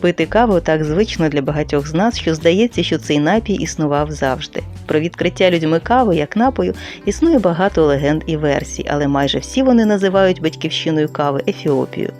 Пити каву так звично для багатьох з нас, що здається, що цей напій існував завжди. Про відкриття людьми кави як напою існує багато легенд і версій, але майже всі вони називають батьківщиною кави Ефіопію.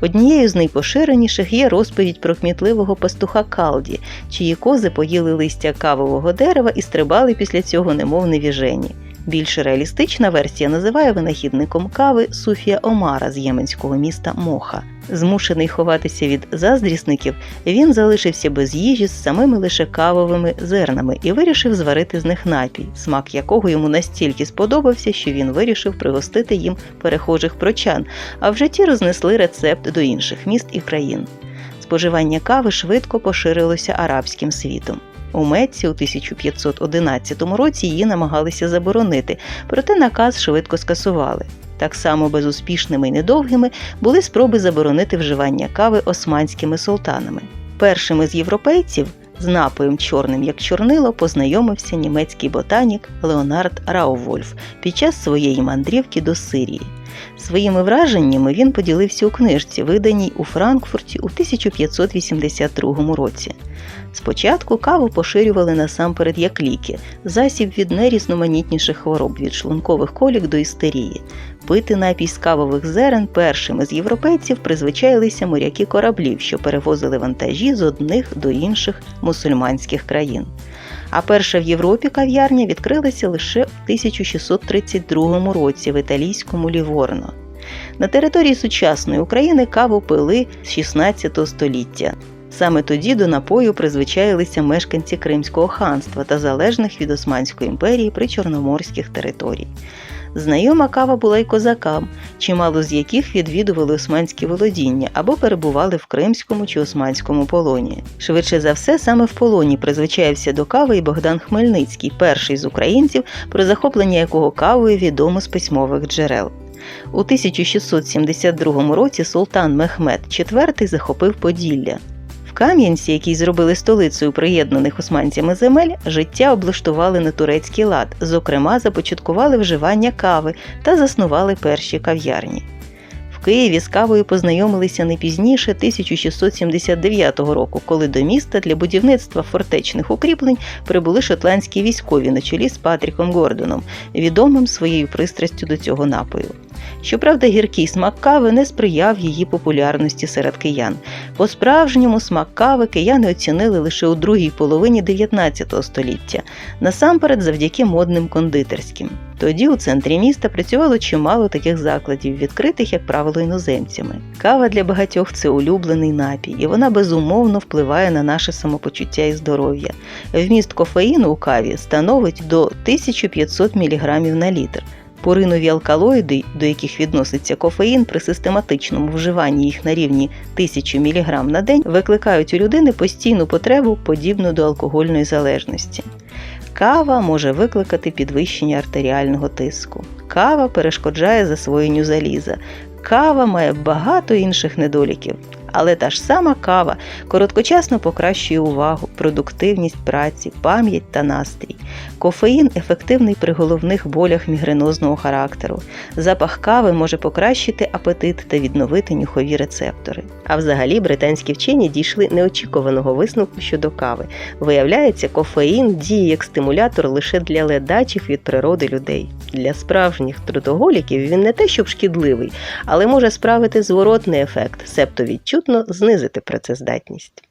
Однією з найпоширеніших є розповідь про кмітливого пастуха Калді, чиї кози поїли листя кавового дерева і стрибали після цього немов невіжені. Більш реалістична версія називає винахідником кави Суфія Омара з єменського міста Моха. Змушений ховатися від заздрісників, він залишився без їжі з самими лише кавовими зернами і вирішив зварити з них напій, смак якого йому настільки сподобався, що він вирішив пригостити їм перехожих прочан, а в житті рознесли рецепт до інших міст і країн. Споживання кави швидко поширилося арабським світом. У Мецці у 1511 році її намагалися заборонити, проте наказ швидко скасували. Так само безуспішними і недовгими були спроби заборонити вживання кави османськими султанами. Першими з європейців з напоєм чорним як чорнило познайомився німецький ботанік Леонард Раувольф під час своєї мандрівки до Сирії. Своїми враженнями він поділився у книжці, виданій у Франкфурті у 1582 році. Спочатку каву поширювали насамперед як ліки, засіб від найрізноманітніших хвороб від шлункових колік до істерії. Пити напій з кавових зерен першими з європейців призвичаїлися моряки кораблів, що перевозили вантажі з одних до інших мусульманських країн. А перша в Європі кав'ярня відкрилася лише в 1632 році в італійському Ліворно. На території сучасної України каву пили з 16 століття. Саме тоді до напою призвичаїлися мешканці Кримського ханства та залежних від Османської імперії при чорноморських територій. Знайома кава була й козакам, чимало з яких відвідували османські володіння або перебували в кримському чи османському полоні. Швидше за все, саме в полоні призвичаєвся до кави і Богдан Хмельницький, перший з українців, про захоплення якого кавою відомо з письмових джерел. У 1672 році султан Мехмед IV захопив Поділля. Кам'янці, який зробили столицею приєднаних османцями земель, життя облаштували на турецький лад, зокрема, започаткували вживання кави та заснували перші кав'ярні. В Києві з кавою познайомилися не пізніше 1679 року, коли до міста для будівництва фортечних укріплень прибули шотландські військові на чолі з Патріком Гордоном, відомим своєю пристрастю до цього напою. Щоправда, гіркий смак кави не сприяв її популярності серед киян. По-справжньому смак кави кияни оцінили лише у другій половині 19 століття, насамперед завдяки модним кондитерським. Тоді у центрі міста працювало чимало таких закладів, відкритих, як правило, іноземцями. Кава для багатьох це улюблений напій, і вона безумовно впливає на наше самопочуття і здоров'я. Вміст кофеїну у каві становить до 1500 мг на літр. Поринові алкалоїди, до яких відноситься кофеїн, при систематичному вживанні їх на рівні 1000 мг на день викликають у людини постійну потребу, подібну до алкогольної залежності. Кава може викликати підвищення артеріального тиску. Кава перешкоджає засвоєнню заліза. Кава має багато інших недоліків. Але та ж сама кава короткочасно покращує увагу, продуктивність праці, пам'ять та настрій. Кофеїн ефективний при головних болях мігренозного характеру. Запах кави може покращити апетит та відновити нюхові рецептори. А взагалі британські вчені дійшли неочікуваного висновку щодо кави. Виявляється, кофеїн діє як стимулятор лише для ледачів від природи людей. Для справжніх трудоголіків він не те, щоб шкідливий, але може справити зворотний ефект, себто відчутно знизити працездатність.